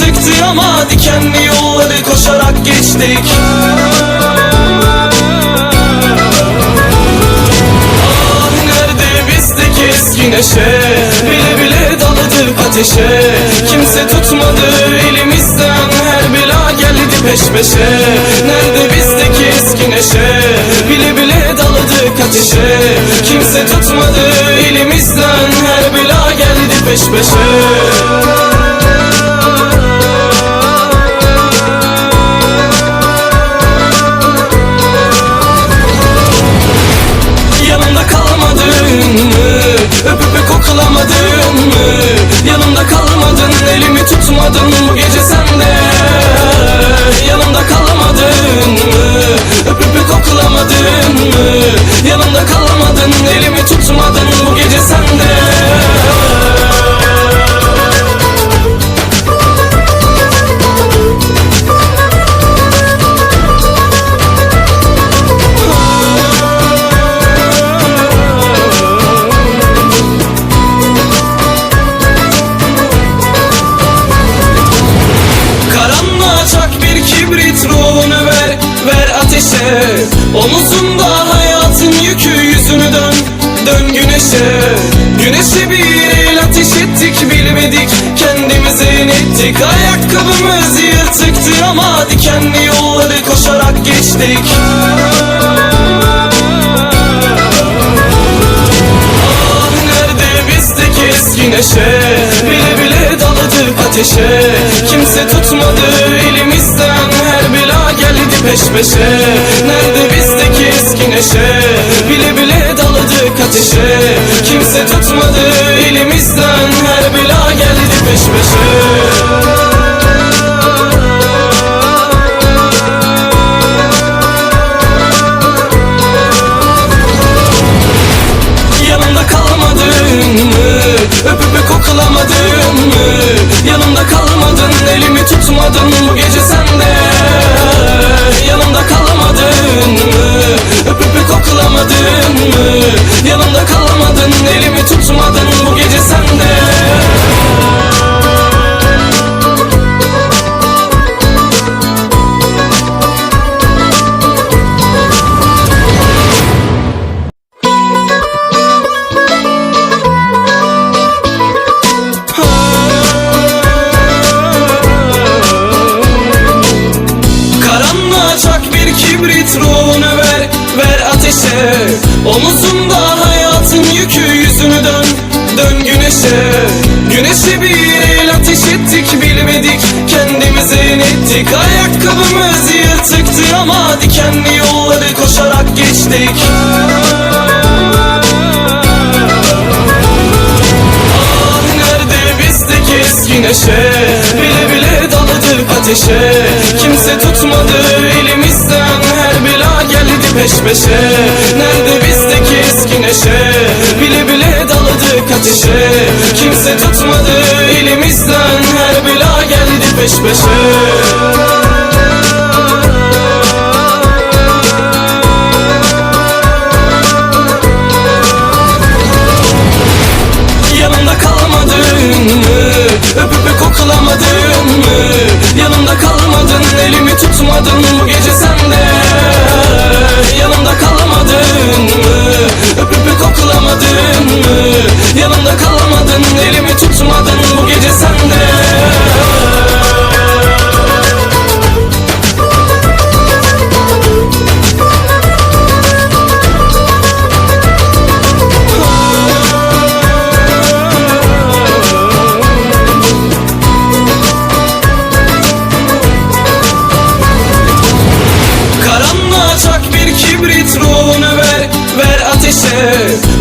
Yırtıktı ama Dikenli yolları koşarak geçtik. Ah nerede bizdeki eski neşe? Bile bile daladık ateşe. Kimse tutmadı elimizden Her bela geldi peş peşe. Nerede bizdeki eski neşe? Bile bile daladık ateşe. Kimse tutmadı elimizden Her bela geldi peş peşe tutmadın bu gece sende Yanımda kalmadın mı? Öpüp öpüp koklamadın mı? Yanımda kalmadın, elimi tutmadın inettik Ayakkabımız yırtıktı ama Dikenli yolları koşarak geçtik. Ah nerede bizdeki eski neşe? Bile bile daladık ateşe. Kimse tutmadı elim peş peşe. Nerede bizdeki eski neşe? Bile bile daladık ateşe. Kimse tutmadı elimizden Her bela geldi peş peşe elimi Omuzunda hayatın yükü yüzünü dön. Dön güneşe. Güneşe bir el ateş ettik bilmedik. Kendimize yenettik Ayakkabımız yırtıktı ama Dikenli yolları koşarak geçtik. Ah nerede bizdeki eski neşe? Bile bile daladık ateşe. Kimse tutmadı elimizden. Her bela geldi peş peşe. Nerede bizdeki eski neşe Bile bile daladık ateşe. Kimse tutmadı elimizden. Her bela geldi peş peşe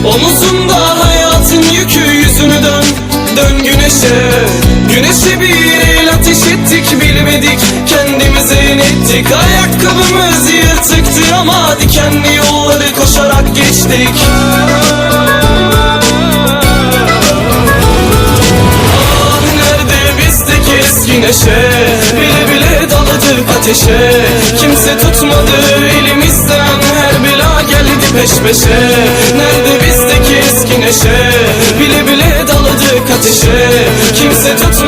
Omuzunda hayatın yükü yüzünü dön. Dön güneşe. Güneşe bir el ateş ettik bilmedik. Kendimize yenettik Ayakkabımız yırtıktı ama Dikenli yolları koşarak geçtik. Ah nerede bizdeki eski neşe? Bile bile daladık ateşe. Kimse tutmadı elimizden. Her bela geldi peş peşe. Nerede neşe Bile bile daladık ateşe. Kimse tutmadı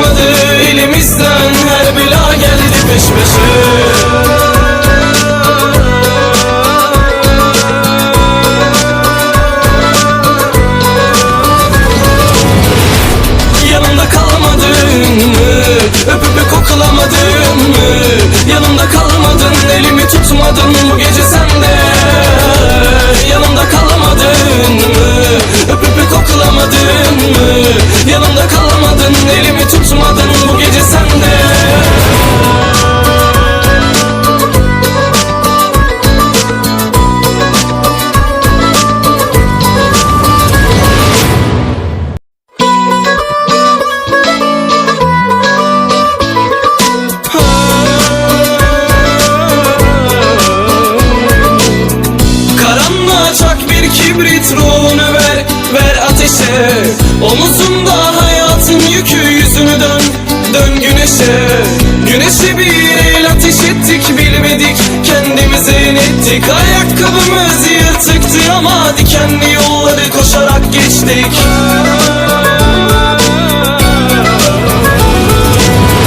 bilmedik Kendimize yenettik Ayakkabımız yırtıktı ama Dikenli yolları koşarak geçtik.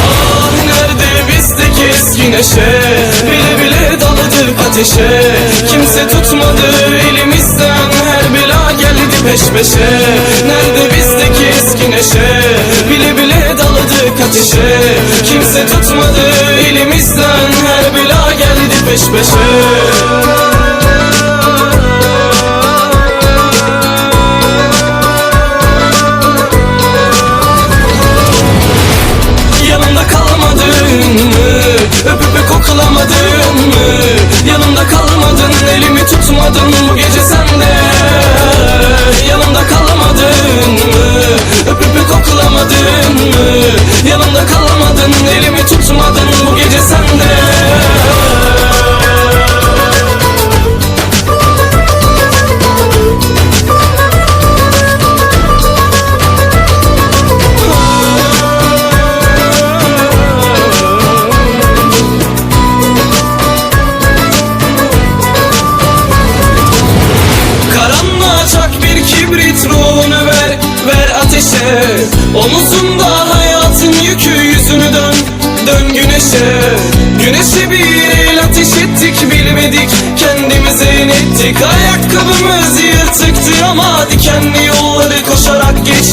Ah nerede bizdeki eski neşe? Bile bile daladık ateşe. Kimse tutmadı elimizden Her bela geldi peş peşe. Nerede bizdeki eski neşe? Bile bile daladık ateşe. Kimse tutmadı geldi